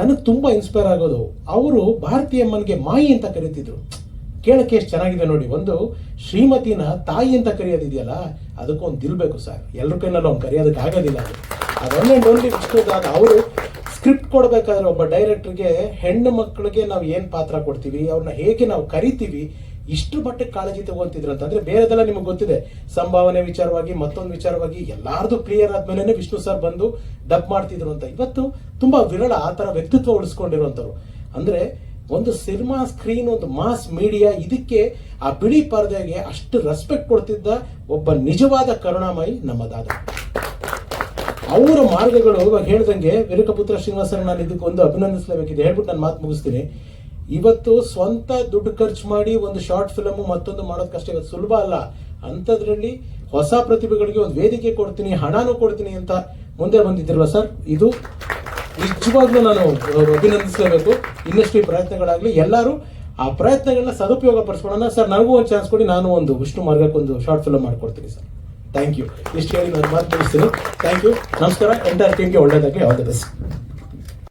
ನನಗೆ ತುಂಬ ಇನ್ಸ್ಪೈರ್ ಆಗೋದು, ಅವರು ಭಾರತೀಯ ಅಮ್ಮನಿಗೆ ಮಾಯಿ ಅಂತ ಕರೀತಿದ್ರು. ಕೇಳಕ್ಕೆ ಎಷ್ಟು ಚೆನ್ನಾಗಿದೆ ನೋಡಿ, ಒಂದು ಶ್ರೀಮತಿನ ತಾಯಿ ಅಂತ ಕರೆಯೋದಿದೆಯಲ್ಲ, ಅದಕ್ಕೊಂದು ದಿಲ್ಬೇಕು ಸರ್. ಎಲ್ಲರ ಕೈನಲ್ಲೂ ಅವ್ನು ಕರೆಯೋದಕ್ಕೆ ಆಗೋದಿಲ್ಲ ಅದು ಅದೊಂದೇ ಓನ್ಲಿ ವಿಷ್ಣುದಾದ ಅವರು ಸ್ಕ್ರಿಪ್ಟ್ ಕೊಡಬೇಕಾದ್ರೆ ಒಬ್ಬ ಡೈರೆಕ್ಟರ್ಗೆ ಹೆಣ್ಣು ಮಕ್ಕಳಿಗೆ ನಾವು ಏನು ಪಾತ್ರ ಕೊಡ್ತೀವಿ, ಅವ್ರನ್ನ ಹೇಗೆ ನಾವು ಕರಿತೀವಿ ಇಷ್ಟು ಮಟ್ಟಕ್ಕೆ ಕಾಳಜಿ ತಗೊಂತಿದ್ರು ಅಂತಂದ್ರೆ ಬೇರೆದೆಲ್ಲ ನಿಮಗೆ ಗೊತ್ತಿದೆ. ಸಂಭಾವನೆ ವಿಚಾರವಾಗಿ, ಮತ್ತೊಂದು ವಿಚಾರವಾಗಿ ಎಲ್ಲಾರ್ದು ಕ್ಲಿಯರ್ ಆದ್ಮೇಲೆ ವಿಷ್ಣು ಸರ್ ಬಂದು ಡಬ್ ಮಾಡ್ತಿದ್ರು ಅಂತ. ಇವತ್ತು ತುಂಬಾ ವಿರಳ ಆ ತರ ವ್ಯಕ್ತಿತ್ವ ಉಳಿಸ್ಕೊಂಡಿರುವಂತವ್ರು ಅಂದ್ರೆ ಒಂದು ಸಿನಿಮಾ ಸ್ಕ್ರೀನ್ ಒಂದು ಮಾಸ್ ಮೀಡಿಯಾ ಇದಕ್ಕೆ ಆ ಬಿಳಿ ಪರದೆಗೆ ಅಷ್ಟು ರೆಸ್ಪೆಕ್ಟ್ ಕೊಡ್ತಿದ್ದ ಒಬ್ಬ ನಿಜವಾದ ಕರುಣಾಮಯಿ ನಮ್ಮ ದಾದಾ ಅವರ ಮಾರ್ಗಗಳು ಇವಾಗ ಹೇಳ್ದಂಗೆ ವೀರಕಪುತ್ರ ಶ್ರೀನಿವಾಸನ್ ನಾನು ಇದಕ್ಕೆ ಒಂದು ಅಭಿನಂದಿಸಲೇಬೇಕಿದೆ. ಹೇಳ್ಬಿಟ್ಟು ನಾನು ಮಾತು ಮುಗಿಸ್ತೀನಿ. ಇವತ್ತು ಸ್ವಂತ ದುಡ್ಡು ಖರ್ಚು ಮಾಡಿ ಒಂದು ಶಾರ್ಟ್ ಫಿಲಮ್ ಮತ್ತೊಂದು ಮಾಡೋದು ಕಷ್ಟ ಸುಲಭ ಅಲ್ಲ. ಅಂಥದ್ರಲ್ಲಿ ಹೊಸ ಪ್ರತಿಭೆಗಳಿಗೆ ಒಂದು ವೇದಿಕೆ ಕೊಡ್ತೀನಿ, ಹಣನೂ ಕೊಡ್ತೀನಿ ಅಂತ ಮುಂದೆ ಬಂದಿದ್ದಿರಲ್ಲ ಸರ್? ಇದು ನಿಜವಾಗ್ಲೂ ನಾನು ಅಭಿನಂದಿಸಲೇಬೇಕು. ಇನ್ನಷ್ಟು ಈ ಪ್ರಯತ್ನಗಳಾಗಲಿ ಎಲ್ಲರೂ ಆ ಪ್ರಯತ್ನಗಳನ್ನ ಸದುಪಯೋಗ ಪಡಿಸ್ಕೊಳ್ಳೋಣ ಸರ್, ನನಗೂ ಒಂದು ಚಾನ್ಸ್ ಕೊಡಿ. ನಾನು ಒಂದು ವಿಷ್ಣು ಮಾರ್ಗಕ್ಕೆ ಒಂದು ಶಾರ್ಟ್ ಫಿಲಮ್ ಮಾಡ್ಕೊಡ್ತೀನಿ ಸರ್. ಥ್ಯಾಂಕ್ ಯು ಇಷ್ಟು ಹೇಳಿ ನಾನು ಮಾತು ಮುಗಿಸ್ತೀನಿ ಥ್ಯಾಂಕ್ ಯು ನಮಸ್ಕಾರ ಎಂಟರ್ ಟೀಮ್ಗೆ ಒಳ್ಳೇದಾಗಲಿ. All the best